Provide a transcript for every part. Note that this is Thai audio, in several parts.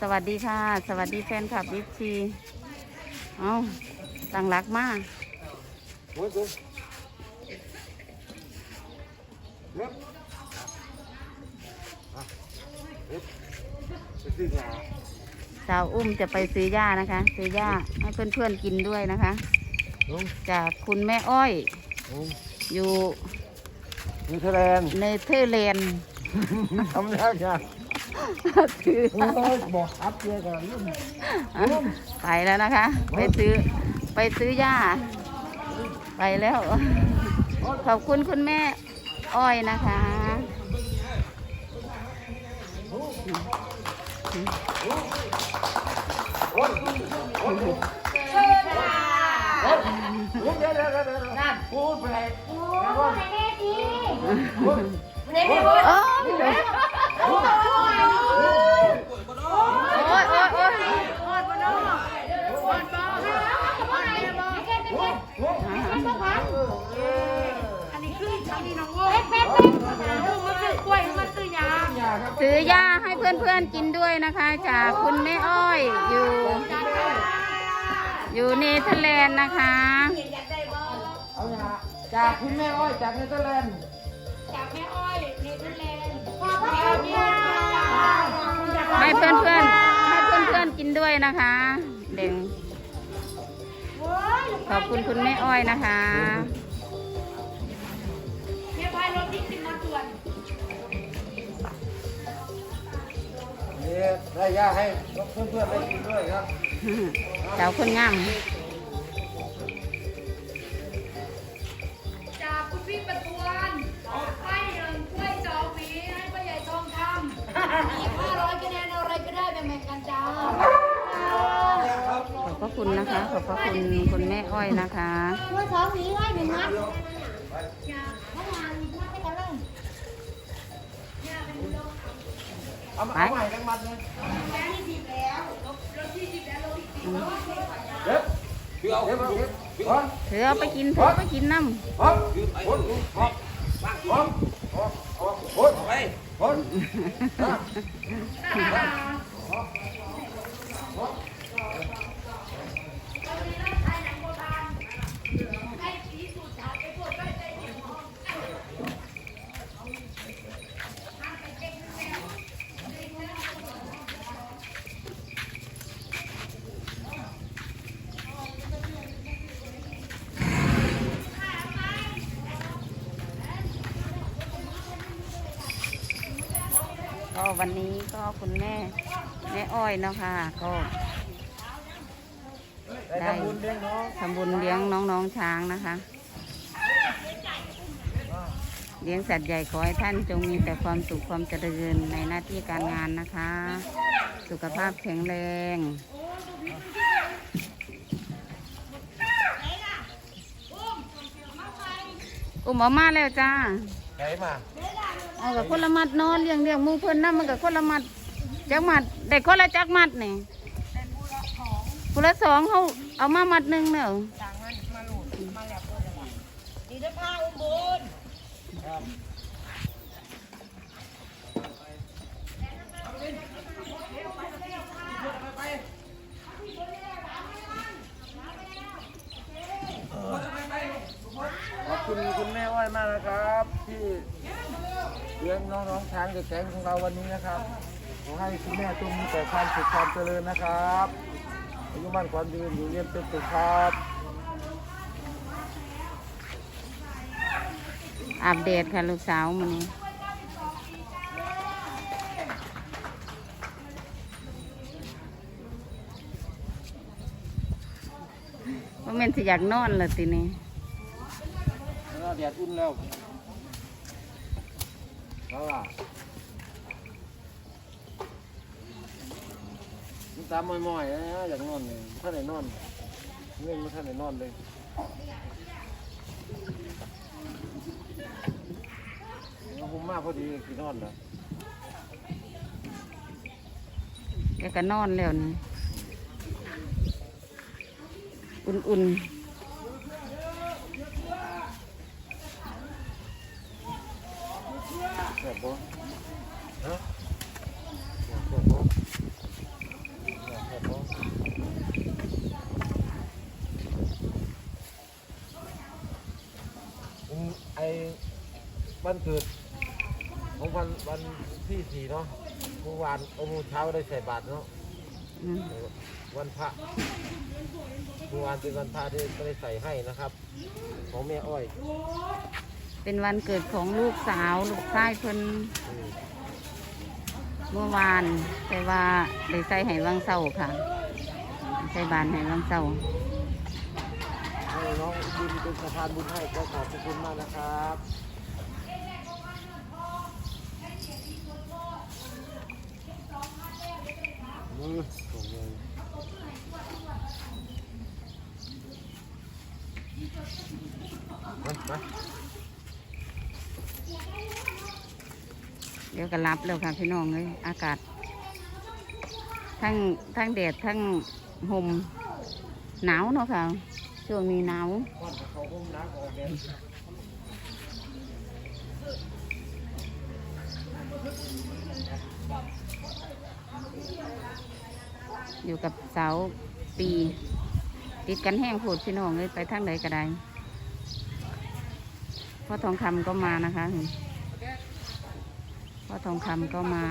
สวัสดีค่ะ สวัสดีแฟนคลับวิซีเอาตั้งรักมากสาวอุ้มจะไปซื้อย่านะคะ ซื้อย่าให้เพื่อนๆกินด้วยนะคะ จากคุณแม่อ้อย อยู่นิวซีแลนด์เนเธอร์แลนด์ทำแล้วจ้ะ ถือโอ้ยบอกอัพเจอกันลุงไปแล้วนะคะ ไปซื้อไปซื้อย่าไปแล้ว ขอบคุณคุณแม่อ้อยนะคะลุงเดี๋ยวเดี๋ยวเดี๋ยวเดี๋ยวนั่นพูดไปไหนโอ้ยโอ้ย ซื้อย่าให้เพื่อนๆกินด้วยนะคะ จากคุณแม่อ้อยอยู่ อยู่เนเธอร์แลนด์นะคะ เอายาจากคุณแม่อ้อยจากเนเธอร์แลนด์ให้เพื่อนๆให้เพื่อนๆกินด้วยนะคะเด่งขอบคุณคุณแม่อ้อยนะคะ นี่ได้ยาให้เพื่อนๆได้กินด้วยครับสาวคนงามจากคุณพี่ประทวนให้เงินช่วยจองหวีให้พ่อใหญ่ทองคำอีกห้าร้อยคะแนนเอาอะไรก็ได้แบ่งๆกันจ้าขอบพระคุณนะคะ ขอบพระคุณคุณแม่อ้อยนะคะตัวสองหวีไว้หนึ่งมัด ถ้างานมัดให้กันเลยเอามาเอาใหม่ทั้งมัดเลยเด็บเดี๋ยวเดี๋ยวเดี๋ยวเดี๋ยวเถือเอาไปกินเถือเอาไปกินน้พร้อมพร้อมพร้อมพร้อมพร้อมพร้อมพร้อมฮ้อมำ ก็วันนี้ก็คุณแม่แม่อ้อยเนาะค่ะ ก็ได้ทำบุญเลี้ยงน้องน้องๆช้างนะคะ เลี้ยงสัตว์ใหญ่ขอให้ท่านจงมีแต่ความสุขความเจริญในหน้าที่การงานนะคะ สุขภาพแข็งแรงอุ้มออกมาแล้วจ้าไหนมา เอากับคนละมัดนอนเลี้ยงเลี้ยงมูเพิ่นนั่มันกับคนละมัดจักมัดได้คนละจักมัดนี่คนละสองเขาเอามามัดหนึ่งเนอะดีได้ผ้าอุ้มบุญขอบคุณคุณแม่อ้อยมากนะครับที่ เลี้ยงน้องๆช้างเด็กแก๊งของเราวันนี้นะครับ ขอให้คุณแม่จงมีแต่ความสุขความเจริญนะครับอายุมั่นขวัญยืนอยู่เรียนเป็นสุขครับอัปเดตค่ะ ลูกสาวมันนี้ว่าแม่นสิอยากนอนละทีนี้แล้วแดดอุ่นแล้ว แล้วล่ะมันตามมอยๆนะอยากนอนเลยท่านไหนนอนเงี้ยไม่ท่านไหนนอนเลยเอาผมมากพอดีคือนอนแล้วแกก็นอนแล้วนี่ อุ่นๆ อุ้อ้มไอ้วันเกิดของวันวันที่สี่เนาะเมื่อวานเมือเช้าได้ใส่บาตรเนาะวันพระเมื่อวานเป็นวันพระที่ได้ใส่ให้นะครับ ของแม่อ้อย เป็นวันเกิดของลูกสาว ลูกชายเพิ่นเมื่อวานแต่ว่าได้ใส่ไห้วังเสาร์ค่ะ ใส่บานไห้วังเสาร์ให้น้องบุญเป็นสะพานบุญให้ก็ขอบพระคุณมากนะครับมือส่งเลยมามา เดี๋ ยวก็รับแล้วค่ะพี่น้องเลยอากาศ ทั้งทั้งแดดทั้งห่มหนาวเนาะค่ะ ช่วงนี้หนาวอนเขาห้มน้ำออกแดดอยู่กับเสาปี ติดกันแห้งโผดพี่น้องเลยไปทางไหนก็ได้พ่อทองคำก็มานะคะ พ่อทองคำก็มา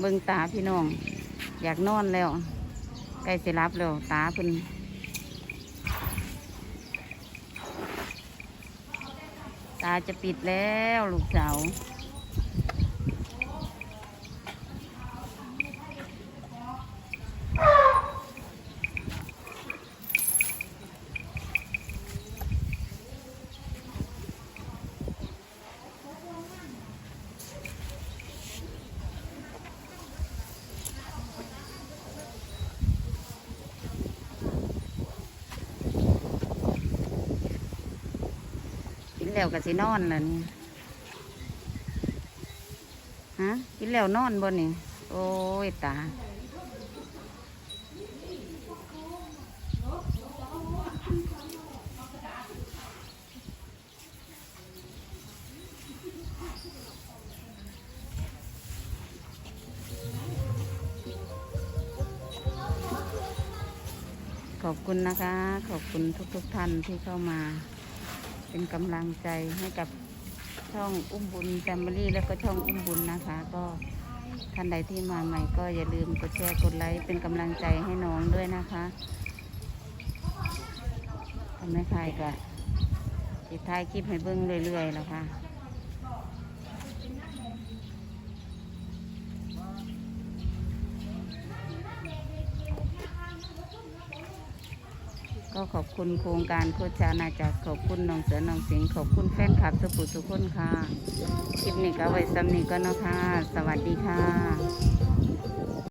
เบิ่งตาพี่น้อง อยากนอนแล้ว ใกล้สิรับแล้วตาเพิ่นตาจะปิดแล้วลูกสาว แล้วก็สินอนแล้วนี่ฮะกินแล้วนอนบนนี่ โอ้ยตาขอบคุณนะคะ ขอบคุณทุกๆทท่านที่เข้ามา เป็นกำลังใจให้กับช่องอุ้มบุญแฟมิลี่แล้วก็ช่องอุ้มบุญนะคะ ก็ท่านใดที่มาใหม่ก็อย่าลืมกดแชร์กดไลค์เป็นกำลังใจให้น้องด้วยนะคะทำให้ใครก็ติดท้ายคลิปให้เบิ้งเรื่อยๆแล้วค่ะ ก็ขอบคุณโครงการโคชานาจักรขอบคุณน้องเสือน้องสิงขอบคุณแฟนคลับสุปุทุกคนค่ะ คลิปนี้ก็ไว้ซ้ำนี้ก็เนาะค่ะ สวัสดีค่ะ